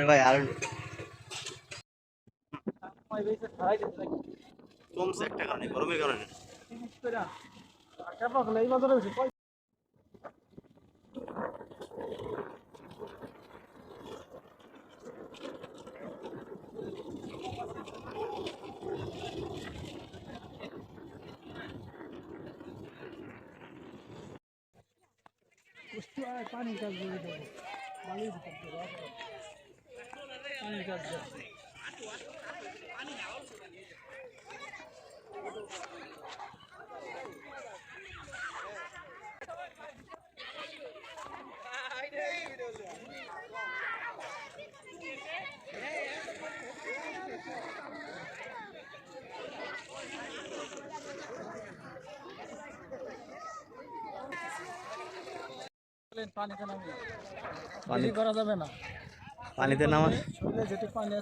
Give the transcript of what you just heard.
ভাই আর কমছে একটা কারণে গরমের কারণে। পানি কাজ দিয়ে দেবো পানি দিতে পানি কাজ দেবো পানিতে পানি বেশি করা যাবে না। পানিতে নামা শরীরে যেটুকু পানি